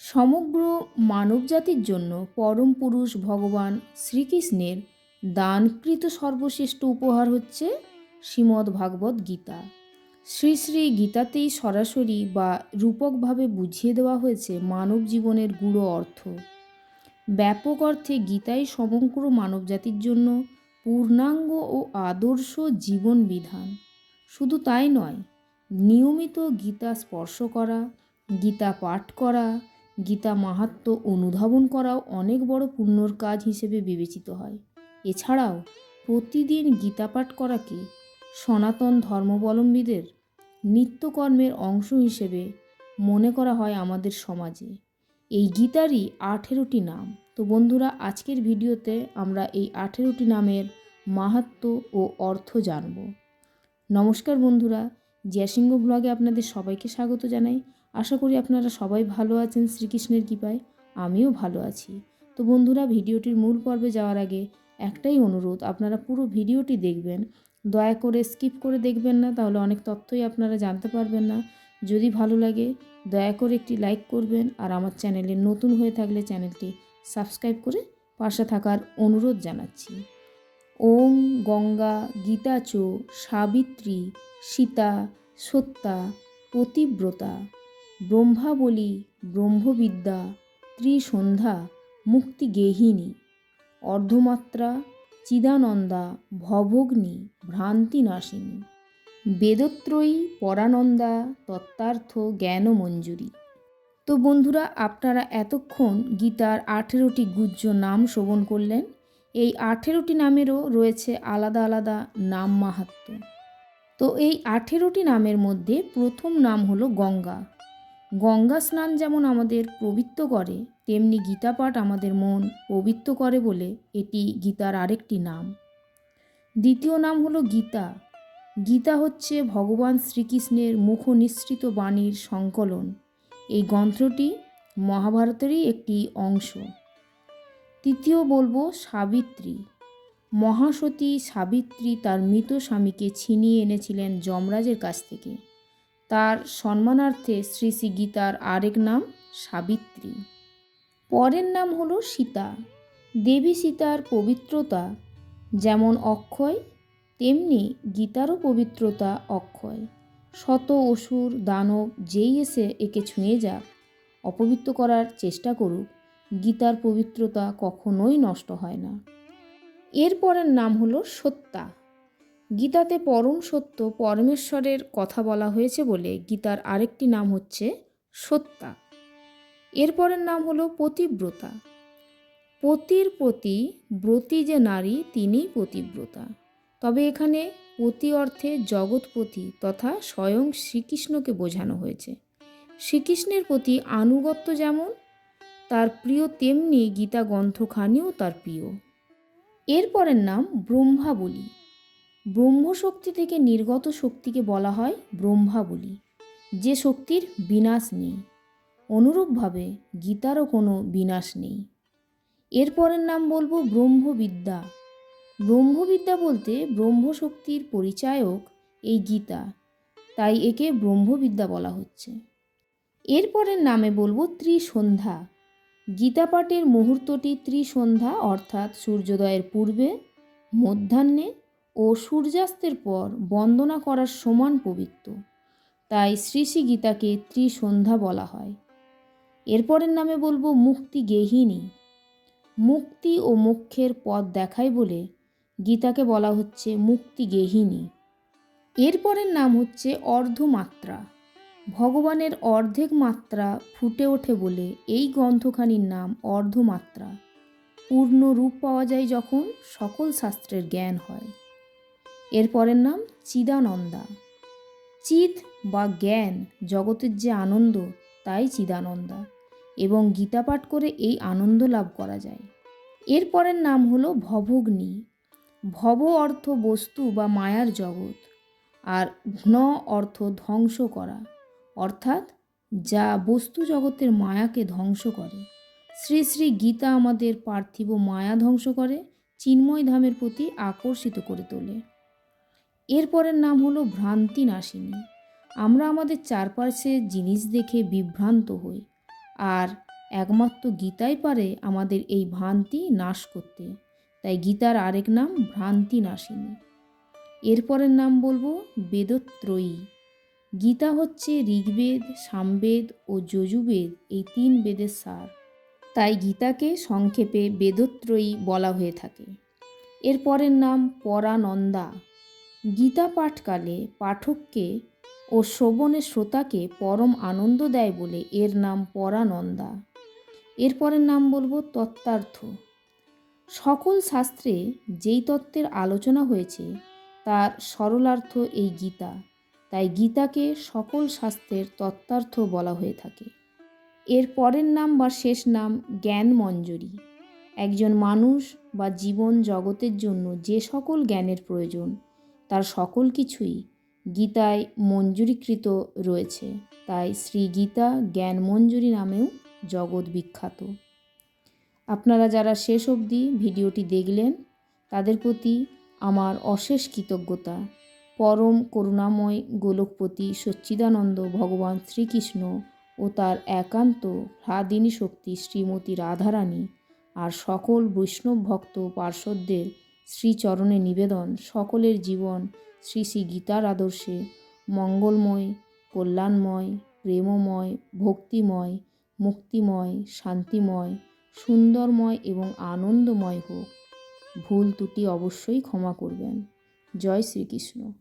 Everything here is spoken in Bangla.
সমগ্র মানবজাতির জন্য পরম পুরুষ ভগবান শ্রীকৃষ্ণের দানকৃত সর্বশ্রেষ্ঠ উপহার হচ্ছে শ্রীমদ্ ভাগবত গীতা। শ্রী শ্রী গীতাতেই সরাসরি বা রূপকভাবে বুঝিয়ে দেওয়া হয়েছে মানব জীবনের গূঢ় অর্থ। ব্যাপক অর্থে গীতাই সমগ্র মানবজাতির জন্য পূর্ণাঙ্গ ও আদর্শ জীবন বিধান। শুধু তাই নয়, নিয়মিত গীতা স্পর্শ করা, গীতা পাঠ করা গীতা মাহাত্ম অনুধাবন করাও অনেক বড় পুণ্যর কাজ হিসেবে বিবেচিত হয়। এছাড়াও প্রতিদিন গীতা পাঠ করাকে সনাতন ধর্মাবলম্বীদের নিত্যকর্মের অংশ হিসেবে মনে করা হয় আমাদের সমাজে। এই গীতারই আঠেরোটি নাম। তো বন্ধুরা, আজকের ভিডিওতে আমরা এই আঠেরোটি নামের মাহাত্ম ও অর্থ জানব। নমস্কার বন্ধুরা, জয়সিংহ ব্লগে আপনাদের সবাইকে স্বাগত জানাই। আশা করি আপনারা সবাই ভালো আছেন শ্রীকৃষ্ণের কৃপায়, আমিও ভালো আছি। তো বন্ধুরা, ভিডিওটির মূল পর্বে যাওয়ার আগে একটাই অনুরোধ, আপনারা পুরো ভিডিওটি দেখবেন, দয়া করে স্কিপ করে দেখবেন না, তাহলে অনেক তথ্যই আপনারা জানতে পারবেন না। যদি ভালো লাগে, দয়া করে একটি লাইক করবেন, আর আমার চ্যানেলে নতুন হয়ে থাকলে চ্যানেলটি সাবস্ক্রাইব করে পাশে থাকার অনুরোধ জানাচ্ছি। ওম গঙ্গা গীতাচ সাবিত্রী সীতা সত্যা পতিব্রতা। ব্রহ্মাবলী ব্রহ্মবিদ্যা, ত্রিসন্ধ্যা মুক্তিগেহিনী অর্ধমাত্রা চিদানন্দা ভবগ্নি ভ্রান্তিনাশিনী বেদত্রয়ী পরানন্দা তত্ত্বার্থ জ্ঞানমঞ্জুরি। তো বন্ধুরা, আপনারা এতক্ষণ গীতার আঠেরোটি গুজ্জ নাম শ্রবণ করলেন। এই আঠেরোটি নামেরও রয়েছে আলাদা আলাদা নাম মাহাত্ম। তো এই আঠেরোটি নামের মধ্যে প্রথম নাম হলো গঙ্গা। গঙ্গা স্নান যেমন আমাদের পবিত্র করে, তেমনি গীতা পাঠ আমাদের মন পবিত্র করে বলে এটি গীতার আরেকটি নাম। দ্বিতীয় নাম হলো গীতা। গীতা হচ্ছে ভগবান শ্রীকৃষ্ণের মুখ নিঃসৃত বাণীর সংকলন। এই গ্রন্থটি মহাভারতেরই একটি অংশ। তৃতীয় বলব সাবিত্রী। মহাসতী সাবিত্রী তার মৃত স্বামীকে ছিনিয়ে এনেছিলেন যমরাজের কাছ থেকে। তার সম্মানার্থে শ্রী শ্রী গীতার আরেক নাম সাবিত্রী। পরের নাম হল সীতা। দেবী সীতার পবিত্রতা যেমন অক্ষয়, তেমনি গীতারও পবিত্রতা অক্ষয়। শত অসুর, দানব যেই এসে একে ছুঁয়ে যাক, অপবিত্র করার চেষ্টা করুক, গীতার পবিত্রতা কখনোই নষ্ট হয় না। এর পরের নাম হলো সত্যা গীতাতে পরম সত্য পরমেশ্বরের কথা বলা হয়েছে বলে গীতার আরেকটি নাম হচ্ছে সত্যা এরপরের নাম হলো পতিব্রতা। পতির প্রতি ব্রতী যে নারী তিনি পতিব্রতা। তবে এখানে পতি অর্থে জগৎপতি তথা স্বয়ং শ্রীকৃষ্ণকে বোঝানো হয়েছে। শ্রীকৃষ্ণের প্রতি আনুগত্য যেমন, তার প্রিয় তেমনি গীতা গ্রন্থখানিও তার প্রিয়। এরপরের নাম ব্রহ্মা বলি ব্রহ্মশক্তি থেকে নির্গত শক্তিকে বলা হয় ব্রহ্মা বলি যে শক্তির বিনাশ নেই। অনুরূপভাবে গীতারও কোনো বিনাশ নেই। এরপরের নাম বলব ব্রহ্মবিদ্যা। ব্রহ্মবিদ্যা বলতে ব্রহ্মশক্তির পরিচায়ক এই গীতা। তাই একে ব্রহ্মবিদ্যা বলা হচ্ছে। এরপরের নামে বলব ত্রিসন্ধ্যা। গীতা পাঠের মুহূর্তটি ত্রিসন্ধ্যা অর্থাৎ সূর্যোদয়ের পূর্বে, মধ্যাহ্নে ও সূর্যাস্তের পর বন্দনা করার সমান পবিত্র। তাই শ্রী শ্রী গীতাকে ত্রিসন্ধ্যা বলা হয়। এরপরের নামে বলব মুক্তি গেহিনী। মুক্তি ও মোক্ষের পথ দেখায় বলে গীতাকে বলা হচ্ছে মুক্তি গেহিনী। এরপরের নাম হচ্ছে অর্ধমাত্রা। ভগবানের অর্ধেক মাত্রা ফুটে ওঠে বলে এই গ্রন্থখানির নাম অর্ধমাত্রা। পূর্ণ রূপ পাওয়া যায় যখন সকল শাস্ত্রের জ্ঞান হয়। এরপরের নাম চিদানন্দা। চিদ বা জ্ঞান জগতের যে আনন্দ, তাই চিদানন্দা এবং গীতা পাঠ করে এই আনন্দ লাভ করা যায়। এরপরের নাম হলো ভবগ্নি ভব অর্থ বস্তু বা মায়ার জগৎ আর ঘ্ন অর্থ ধ্বংস করা। অর্থাৎ যা বস্তু জগতের মায়াকে ধ্বংস করে। শ্রী শ্রী গীতা আমাদের পার্থিব মায়া ধ্বংস করে, চিন্ময় ধামের প্রতি আকর্ষিত করে তোলে। এরপরের নাম হলো ভ্রান্তি নাশিনী আমরা আমাদের চারপাশে জিনিস দেখে বিভ্রান্ত হই, আর একমাত্র গীতাই পারে আমাদের এই ভ্রান্তি নাশ করতে। তাই গীতার আরেক নাম ভ্রান্তি নাশিনী এরপরের নাম বলব বেদত্রয়ী। গীতা হচ্ছে ঋগ্বেদ, সামবেদ ও যজুবেদ এই তিন বেদের সার। তাই গীতাকে সংক্ষেপে বেদত্রয়ী বলা হয়ে থাকে। এরপরের নাম পরানন্দা। গীতা পাঠকালে পাঠককে ও শ্রবণের শ্রোতাকে পরম আনন্দ দেয় বলে এর নাম পরানন্দা। এরপরের নাম বলব তত্ত্বার্থ। সকল শাস্ত্রে যেই তত্ত্বের আলোচনা হয়েছে, তার সরলার্থ এই গীতা। তাই গীতাকে সকল শাস্ত্রের তত্ত্বার্থ বলা হয়ে থাকে। এর পরের নাম বা শেষ নাম জ্ঞান মঞ্জুরি। একজন মানুষ বা জীবন জগতের জন্য যে সকল জ্ঞানের প্রয়োজন তার সকল কিছুই গীতায় মঞ্জুরিকৃত রয়েছে। তাই শ্রী গীতা জ্ঞান মঞ্জুরি নামেও জগৎ বিখ্যাত। আপনারা যারা শেষ অবধি ভিডিওটি দেখলেন, তাদের প্রতি আমার অশেষ কৃতজ্ঞতা। পরম করুণাময় গোলকপতি সচ্চিদানন্দ ভগবান শ্রীকৃষ্ণ ও তার একান্ত হ্লাদিনী শক্তি শ্রীমতী রাধারানী আর সকল বৈষ্ণব ভক্ত পার্শ্বদের শ্রীচরণে নিবেদন, সকলের জীবন শ্রী শ্রী গীতার আদর্শে। মঙ্গলময়, কল্যাণময়, প্রেমময়, ভক্তিময়, মুক্তিময়, শান্তিময়, সুন্দরময় এবং আনন্দময় হোক। ভুল ত্রুটি অবশ্যই ক্ষমা করবেন। জয় শ্রীকৃষ্ণ।